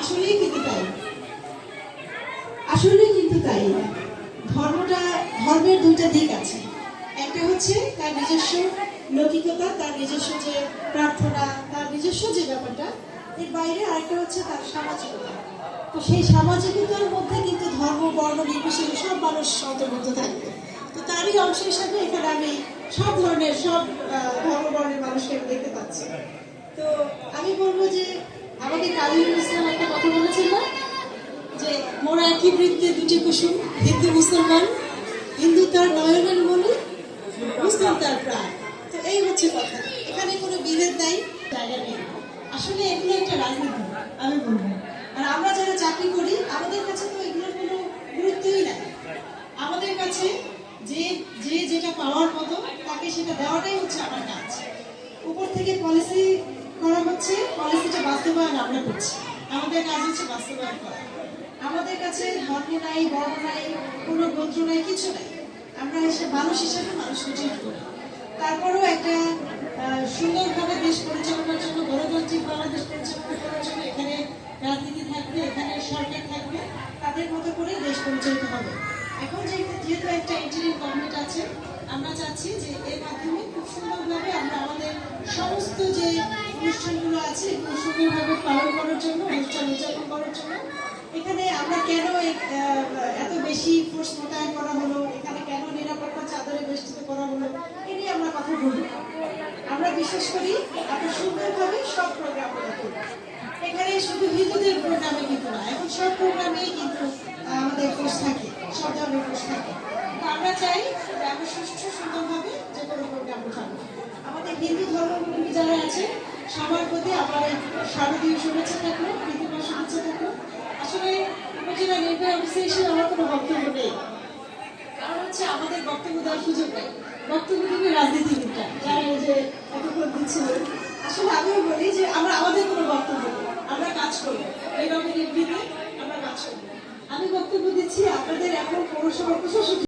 আসলেই কিন্তু তাই। আসলেই কিন্তু তাই। ধর্মটা, ধর্মের দুইটা দিক আছে। একটা হচ্ছে তার নিজস্ব লৌকিকতা, তার নিজস্ব যে প্রার্থনা, তার নিজস্ব যে ব্যাপারটা, এর বাইরে আরেকটা হচ্ছে তার সামাজিকতা। তো সেই সামাজিকতার মধ্যে কিন্তু ধর্ম, বর্ণ, নির্বিশেষে সব মানুষ অন্তর্ভুক্ত থাকবে তো তারই অংশ হিসাবে এখানে আমি সব ধরনের সব ধর্ম, বর্ণের মানুষকে দেখতে পাচ্ছি। তো আমি বলব যে আমাদের কালিউল ইসলাম একটা কথা বলেছিল না যে, মোরা একই বৃত্তে দুটি কুসুম হিন্দু মুসলমান, হিন্দু তার নয়নের মনে মুসলিম তার প্রাণ। তো এই হচ্ছে কথা। এখানে কোনো বিভেদ নাই, জায়গা নেই। আসলে এগুলো একটা রাজনীতি, আমি বলব। আর আমরা যারা চাকরি করি, আমাদের কাছে তো এগুলোর কোনো গুরুত্বই নাই। আমাদের কাছে যে যে যেটা পাওয়ার মতো, তাকে সেটা দেওয়াটাই হচ্ছে আমার কাজ। উপর থেকে পলিসি করা হচ্ছে পলিসিটা বাস্তবায়ন আমরা করছি। আমাদের কাজ হচ্ছে বাস্তবায়ন করা। আমাদের কাছে ধর্ম নাই, বর্ণ নাই, কোনো গোত্র নাই, কিছু নাই। আমরা এসে মানুষ হিসেবে মানুষকে ট্রিট করি তারপরেও একটা সুন্দরভাবে দেশ পরিচালনার জন্য, গণতান্ত্রিক বাংলাদেশ পরিচালনা করার জন্য এখানে রাজনীতি থাকবে, এখানে সরকার থাকবে, তাদের মতো করে দেশ পরিচালিত হবে। এখন যে যেহেতু একটা ইন্টারিম গভর্নমেন্ট আছে, আমরা চাচ্ছি যে এর মাধ্যমে খুব সুন্দরভাবে আমরা আমাদের সমস্ত যে অনুষ্ঠানগুলো আছে সুন্দরভাবে পালন করার জন্য, অনুষ্ঠান উদযাপন করার জন্য। এখানে আমরা কেন এত বেশি ফোর্স মোতায়েন করা হলো? এখানে কেন নিরাপত্তা চাদরে বেষ্টিত করা হলো? এ নিয়ে আমরা কথা বলব আমরা বিশ্বাস করি, আমরা সুন্দরভাবে সব প্রোগ্রাম করব এখানে শুধু হিন্দুদের প্রোগ্রামে কিন্তু না, এখন সব প্রোগ্রামেই কিন্তু আমাদের ফোর্স থাকে, সব ধরনের ফোর্স থাকে। তো আমরা চাই যে আমরা সুষ্ঠু, সুন্দরভাবে যে কোনো প্রোগ্রাম উঠাবো আমাদের হিন্দু ধর্মাবলম্বী যারা আছে সবার প্রতি আমার শারদীয় শুভেচ্ছা থাকল প্রীতিময় শুভেচ্ছা থাকল। আসলে উপজেলা নির্বাহী অফিসে এসে আমার কোনো বক্তব্য নেই। কারণ হচ্ছে আমাদের বক্তব্য দেওয়ার সুযোগ নেই। বক্তব্য দেবে রাজনীতিবিদরা যারা এই যে এতক্ষণ দিচ্ছিল। আসলে আমিও বলি যে আমরা আমাদের কোনো বক্তব্য আমরা কাজ করব। এইভাবে নির্বিঘ্নে আমরা কাজ করব। আমি বক্তব্য দিচ্ছি আপনাদের এখন পৌরসভা প্রশাসক